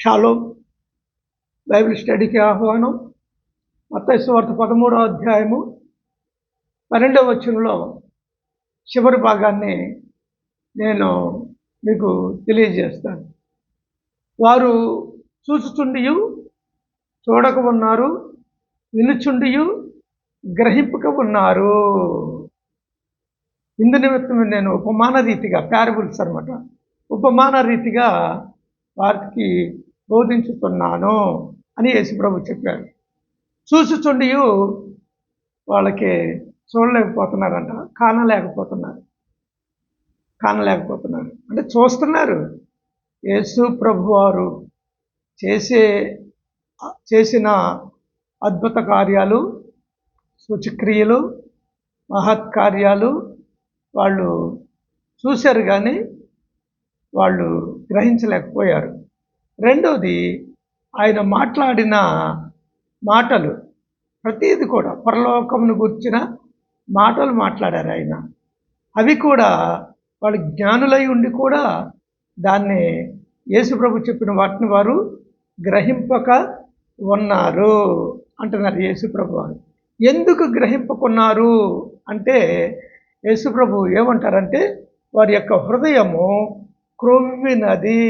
Shallow Bible స్టడీకి ఆహ్వానం. మత్తయి వార్త పదమూడో అధ్యాయము పన్నెండవ వచనంలో చివరి భాగాన్ని నేను మీకు తెలియజేస్తాను. వారు చూచుచుండియు చూడక ఉన్నారు వినుచుండియు గ్రహింపక ఉన్నారు ఇందు నిమిత్తం నేను ఉపమాన రీతిగా ప్యారబుల్స్ అనమాట ఉపమాన రీతిగా వారికి బోధించుతున్నాను అని యేసుప్రభు చెప్పారు చూసుచుండియు వాళ్ళకి చూడలేకపోతున్నారంట కానలేకపోతున్నారు. కానలేకపోతున్నారు. అంటే చూస్తున్నారు. యేసు ప్రభు వారు చేసే చేసిన అద్భుత కార్యాలు సూచక్రియలు మహత్కార్యాలు వాళ్ళు చూశారు కానీ వాళ్ళు గ్రహించలేకపోయారు. రెండవది ఆయన మాట్లాడిన మాటలు ప్రతిది కూడా పరలోకమును గుర్చిన మాటలు మాట్లాడారు ఆయన. అవి కూడా వాళ్ళు జ్ఞానులై ఉండి కూడా దాన్ని యేసుప్రభు చెప్పిన వాటిని వారు గ్రహింపక ఉన్నారు అంటున్నారు యేసుప్రభు వారు. ఎందుకు గ్రహింపకున్నారు అంటే యేసుప్రభు ఏమంటారంటే వారి యొక్క హృదయము క్రొవ్వినది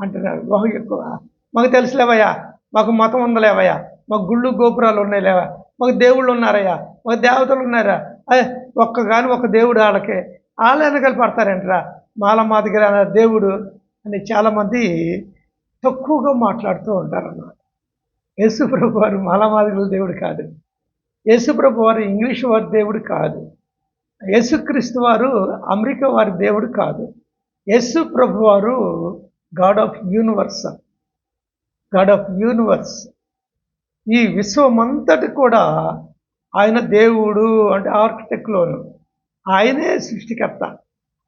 అంటున్నారు బహు ఎక్కువ. మాకు తెలుసులేవయ్యా మాకు మతం ఉందలేవయ్యా మాకు గుళ్ళు గోపురాలు ఉన్నాయి లేవా. మాకు దేవుళ్ళు ఉన్నారయ్యా. మాకు దేవతలు ఉన్నారా. అదే ఒక్క కానీ ఒక దేవుడు వాళ్ళకి వాళ్ళ వెనకాల పడతారంటరా? మాల మాదిగర దేవుడు అని చాలామంది తక్కువగా మాట్లాడుతూ ఉంటారన్నమాట. యేసుప్రభు వారు మాలమాదిగల దేవుడు కాదు. యేసుప్రభు వారు ఇంగ్లీష్ వారి దేవుడు కాదు. యేసుక్రీస్తు వారు అమెరికా వారి దేవుడు కాదు. యేసు ప్రభు వారు God of universe God of universe ఈ విశ్వమంతటి కూడా ఆయన దేవుడు అంటే ఆర్కిటెక్ట్లోను ఆయనే సృష్టికర్త.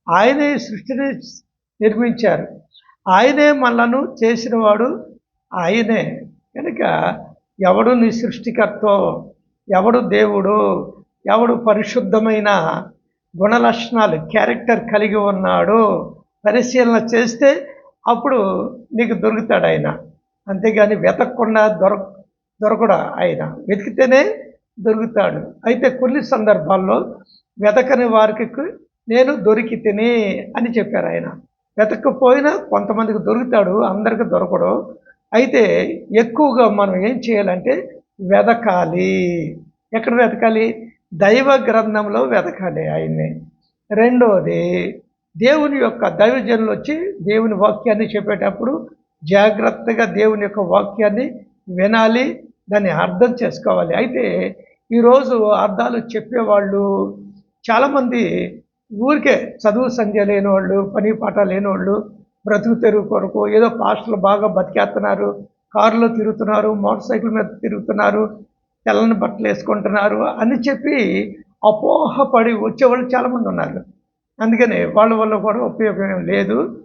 ఆయనే సృష్టిని నిర్మించారు. ఆయనే మనలను చేసినవాడు ఆయనే. కనుక ఎవడు నీ సృష్టికర్తో ఎవడు దేవుడు ఎవడు పరిశుద్ధమైన గుణలక్షణాలు క్యారెక్టర్ కలిగి ఉన్నాడు పరిశీలన చేస్తే అప్పుడు నీకు దొరుకుతాడు ఆయన. అంతేగాని వెతకకుండా దొరక దొరకడా ఆయన. వెతికితేనే దొరుకుతాడు. అయితే కొన్ని సందర్భాల్లో వెతకని వారికి నేను దొరికితేనే అని చెప్పారు ఆయన. వెతకపోయినా కొంతమందికి దొరుకుతాడు అందరికి దొరకడు. అయితే ఎక్కువగా మనం ఏం చేయాలంటే వెతకాలి. ఎక్కడ వెతకాలి? దైవ గ్రంథంలో వెతకాలి ఆయన్ని. రెండోది దేవుని యొక్క దైవజనులు వచ్చి దేవుని వాక్యాన్ని చెప్పేటప్పుడు జాగ్రత్తగా దేవుని యొక్క వాక్యాన్ని వినాలి దాన్ని అర్థం చేసుకోవాలి. అయితే ఈరోజు అర్థాలు చెప్పేవాళ్ళు చాలామంది ఊరికే చదువు సంధ్య లేని వాళ్ళు పని పాట లేని వాళ్ళు బ్రతుకు తెరుగు కొరకు ఏదో పాస్టర్లు బాగా బతికేస్తున్నారు కారులో తిరుగుతున్నారు మోటార్ సైకిల్ మీద తిరుగుతున్నారు తెల్లని బట్టలు వేసుకుంటున్నారు అని చెప్పి అపోహపడి వచ్చేవాళ్ళు చాలామంది ఉన్నారు. అందుకని వాళ్ళ వల్ల కూడా ఉపయోగం లేదు.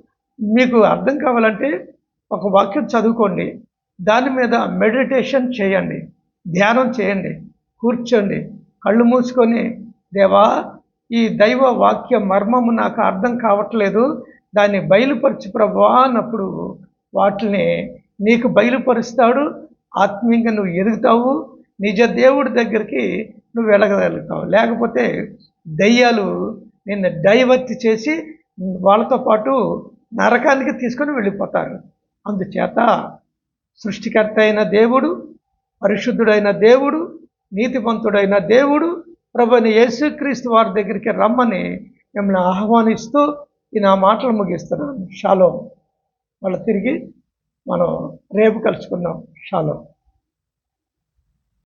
మీకు అర్థం కావాలంటే ఒక వాక్యం చదువుకోండి. దాని మీద మెడిటేషన్ చేయండి. ధ్యానం చేయండి. కూర్చోండి. కళ్ళు మూసుకొని దేవా ఈ దైవ వాక్య మర్మము నాకు అర్థం కావట్లేదు. దాన్ని బయలుపరచు ప్రభా అన్నప్పుడు వాటిని నీకు బయలుపరుస్తాడు. ఆత్మీయంగా నువ్వు ఎదుగుతావు. నిజ దేవుడి దగ్గరికి నువ్వు వెళ్ళగలుగుతావు. లేకపోతే దయ్యాలు నిన్ను డైవర్ట్ చేసి వాళ్ళతో పాటు నరకానికి తీసుకొని వెళ్ళిపోతారు. అందుచేత సృష్టికర్త అయిన దేవుడు పరిశుద్ధుడైన దేవుడు నీతివంతుడైన దేవుడు ప్రభుని యేసుక్రీస్తు వారి దగ్గరికి రమ్మని మిమ్మల్ని ఆహ్వానిస్తూ ఈ నా మాటలు ముగిస్తున్నాను. షాలో. మళ్ళీ తిరిగి మనం రేపు కలుసుకుందాం. షాలో.